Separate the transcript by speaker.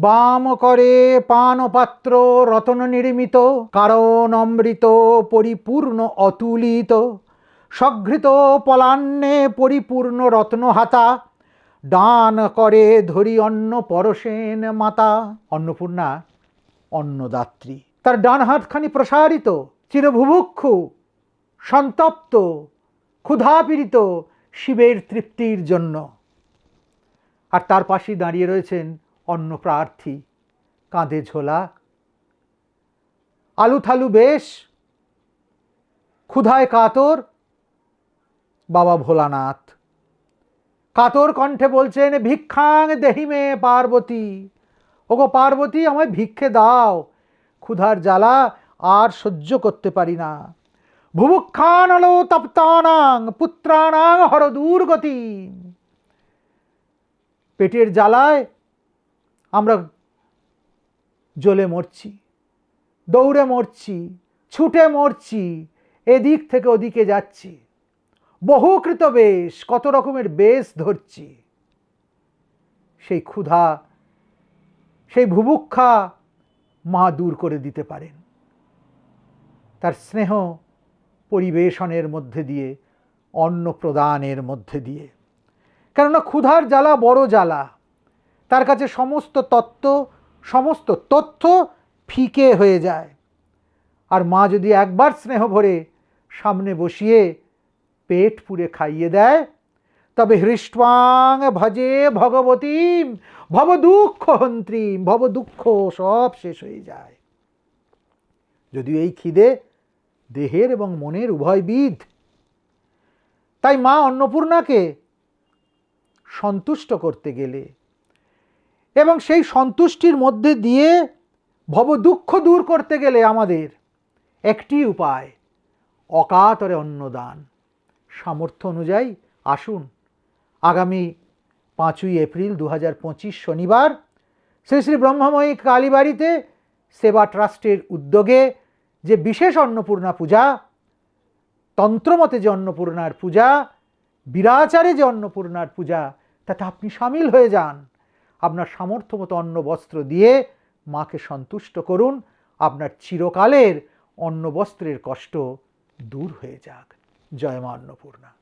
Speaker 1: বাম করে পানপাত্র রতন নির্মিত, কারণ অমৃত পরিপূর্ণ অতুলিত। সঘৃত পলান্নে পরিপূর্ণ রত্নহাতা ডান করে ধরি অন্ন পরশেন মাতা। অন্নপূর্ণা, অন্নদাত্রী। তার ডান হাতখানি প্রসারিত, চিরভুভুক্ষু, সন্তপ্ত, ক্ষুধাপীড়িত শিবের তৃপ্তির জন্য। আর তার পাশেই দাঁড়িয়ে রয়েছেন অন্য প্রার্থী, কাঁধে ঝোলা, আলু থালু বেশ, ক্ষুধায় কাতর, বাবা ভোলানাথ। কাতর কণ্ঠে বলছেন, ভিক্ষাং দেহিমে পার্বতী। ওগো পার্বতী, আমায় ভিক্ষে দাও। ক্ষুধার জ্বালা আর সহ্য করতে পারি না। ভুভুক্ষানলো তপ্তানাং, পুত্রানাং হর দুর্গতি পেটের জ্বালায় আমরা জ্বলে মরছি, দৌড়ে মরছি, ছুটে মরছি, এদিক থেকে ওদিকে যাচ্ছি। বহুকৃত বেশ কত রকমের বেশ ধরছি। সেই ক্ষুধা, সেই ভুভুক্ষা মা দূর করে দিতে পারেন। তার স্নেহ পরিবেশনের মধ্যে দিয়ে অন্ন প্রদানের মধ্যে দিয়ে। কেননা ক্ষুধার জ্বালা বড় জ্বালা। তার কাছে সমস্ত তত্ত্ব, সমস্ত তথ্য ফিকে হয়ে যায়। আর মা যদি একবার স্নেহ ভরে সামনে বসিয়ে পেট পুরে খাইয়ে দেয়, তবে হৃষ্ট্বাং ভজে ভগবতীম, ভব দুঃখ হন্ত্রীম, ভব দুঃখ সব শেষ হয়ে যায়। যদিও এই খিদে দেহের এবং মনের উভয়বিদ তাই মা অন্নপূর্ণাকে সন্তুষ্ট করতে গেলে এবং সেই সন্তুষ্টির মধ্যে দিয়ে ভব দুঃখ দূর করতে গেলে আমাদের একটি উপায়, অকাতরে অন্নদান। সামর্থ্য অনুযায়ী আসুন। আগামী পাঁচই এপ্রিল দু হাজার পঁচিশ শনিবার শ্রী শ্রী ব্রহ্মময়ী কালীবাড়িতে সেবা ট্রাস্টের উদ্যোগে যে বিশেষ অন্নপূর্ণা পূজা, তন্ত্রমতে যে অন্নপূর্ণার পূজা, বিরাচারে যে অন্নপূর্ণার পূজা, তাতে আপনি সামিল হয়ে যান। আপনার সামর্থ্য মতো অন্ন বস্ত্র দিয়ে মাকে সন্তুষ্ট করুন। আপনার চিরকালের অন্ন বস্ত্রের কষ্ট দূর হয়ে যাক। জয় মা অন্নপূর্ণা।